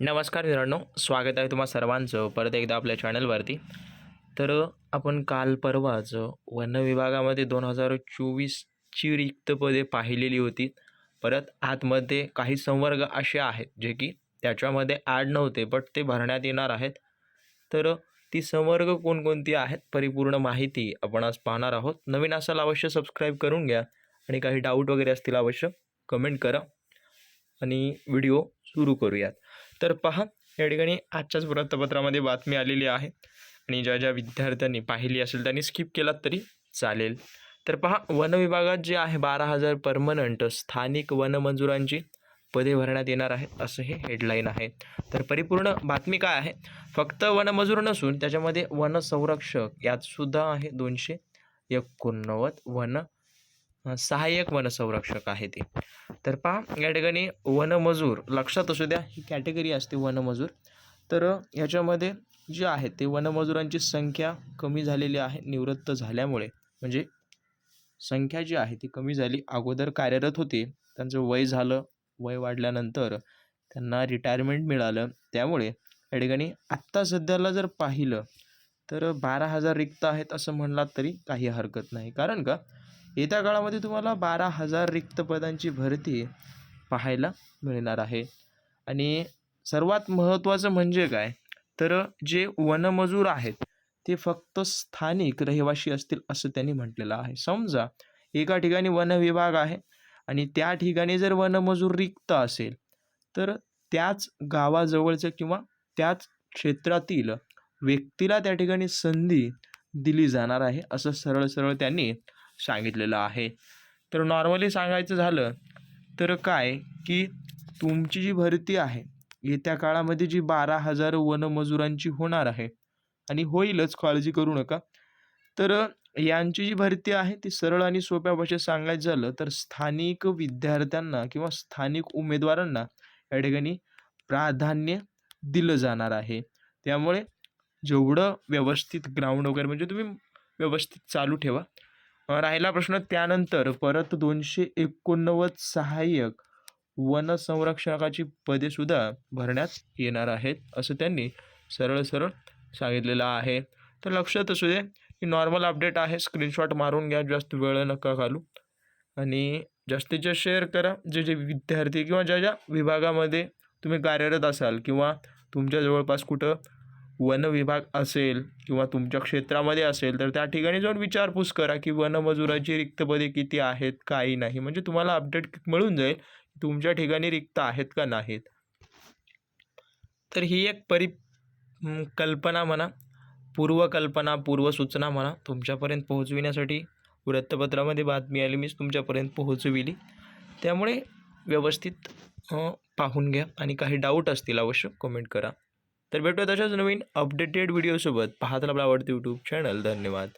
नमस्कार मित्रांनो स्वागत आहे तुम्हा सर्वांचं परत एकदा आपल्या चॅनलवरती. तर आपण काल परवाच वन विभागामध्ये दोन हजार चोवीसची रिक्त पदे पाहिलेली होती. परत आतमध्ये काही संवर्ग असे आहेत जे की त्याच्यामध्ये ॲड नव्हते बट ते भरण्यात येणार आहेत. तर ती संवर्ग कोणकोणती आहेत परिपूर्ण माहिती आपण आज पाहणार आहोत. नवीन असाल अवश्य सबस्क्राईब करून घ्या. आणि काही डाऊट वगैरे असतील अवश्य कमेंट करा. आणि व्हिडिओ सुरू करूयात. तर पहा या ठिकाणी आजच्याच वृत्तपत्रामध्ये बातमी आलेली आहे आणि ज्या ज्या विद्यार्थ्यांनी पाहिली असेल त्यांनी स्किप केलात तरी चालेल. तर पहा वन विभागात जे आहे बारा हजार परमनंट स्थानिक वनमजुरांची पदे भरण्यात येणार आहेत असं हे हेडलाईन आहे. तर परिपूर्ण बातमी काय आहे? फक्त वनमजूर नसून त्याच्यामध्ये वनसंरक्षक यातसुद्धा आहे दोनशे एकोणनव्वद वन सहाय्यक वनसंरक्षक आहे ते. तर पहा या ठिकाणी वनमजूर लक्षात असू द्या ही कॅटेगरी असते वनमजूर. तर ह्याच्यामध्ये जे आहे ते वनमजुरांची संख्या कमी झालेली आहे निवृत्त झाल्यामुळे. म्हणजे संख्या जी आहे ती कमी झाली. अगोदर कार्यरत होते त्यांचं वय झालं वय वाढल्यानंतर त्यांना रिटायरमेंट मिळालं. त्यामुळे या ठिकाणी आत्ता सध्याला जर पाहिलं तर बारा हजार रिक्त आहेत असं म्हणलात तरी काही हरकत नाही. कारण का? येत्या काळामध्ये तुम्हाला बारा हजार रिक्त पदांची भरती पाहायला मिळणार आहे. आणि सर्वात महत्त्वाचं म्हणजे काय? तर जे वनमजूर आहेत ते फक्त स्थानिक रहिवासी असतील असं त्यांनी म्हटलेलं आहे. समजा एका ठिकाणी वन विभाग आहे आणि त्या ठिकाणी जर वनमजूर रिक्त असेल तर त्याच गावाजवळचं किंवा त्याच क्षेत्रातील व्यक्तीला त्या ठिकाणी संधी दिली जाणार आहे असं सरळ सरळ त्यांनी सांगितलेलं आहे. तर नॉर्मली सांगायचं झालं तर काय की तुमची जी भरती आहे येत्या काळामध्ये जी बारा हजार वनमजुरांची होणार आहे आणि होईलच काळजी करू नका. तर यांची जी भरती आहे ती सरळ आणि सोप्या भाषेत सांगायचं झालं तर स्थानिक विद्यार्थ्यांना किंवा स्थानिक उमेदवारांना या ठिकाणी प्राधान्य दिलं जाणार आहे. त्यामुळे जेवढं व्यवस्थित ग्राउंड वगैरे म्हणजे तुम्ही व्यवस्थित चालू ठेवा. राहिला प्रश्न त्यानंतर परत दोनशे एकोणनव्वद सहाय्यक वन संरक्षकाची पदे सुद्धा भरण्यात येणार आहेत असं त्यांनी सरळ सरळ सांगितलेलं आहे. तर लक्षात असू दे ही नॉर्मल अपडेट आहे. स्क्रीनशॉट मारून घ्या जास्त वेळ नका घालू. आणि जास्तीत जास्त शेअर करा. जे जे विद्यार्थी किंवा ज्या ज्या विभागामध्ये तुम्ही कार्यरत असाल किंवा तुमच्या जवळपास कुठं वन विभाग असेल किंवा तुमच्या क्षेत्रामध्ये असेल तर त्या ठिकाणी जाऊन विचारपूस करा की वनमजुराची रिक्त पदे किती आहेत काही नाही. म्हणजे तुम्हाला अपडेट मिळून जाईल तुमच्या ठिकाणी रिक्त आहेत का नाहीत. तर ही एक परि कल्पना म्हणा पूर्वकल्पना पूर्वसूचना म्हणा तुमच्यापर्यंत पोहोचविण्यासाठी वृत्तपत्रामध्ये बातमी आली मीच तुमच्यापर्यंत पोहोचविली. त्यामुळे व्यवस्थित पाहून घ्या आणि काही डाऊट असतील अवश्य कमेंट करा. तर भेटूया तशाच नवीन अपडेटेड व्हिडिओसोबत पाहत आपला आवडतं यूट्यूब चॅनल धन्यवाद.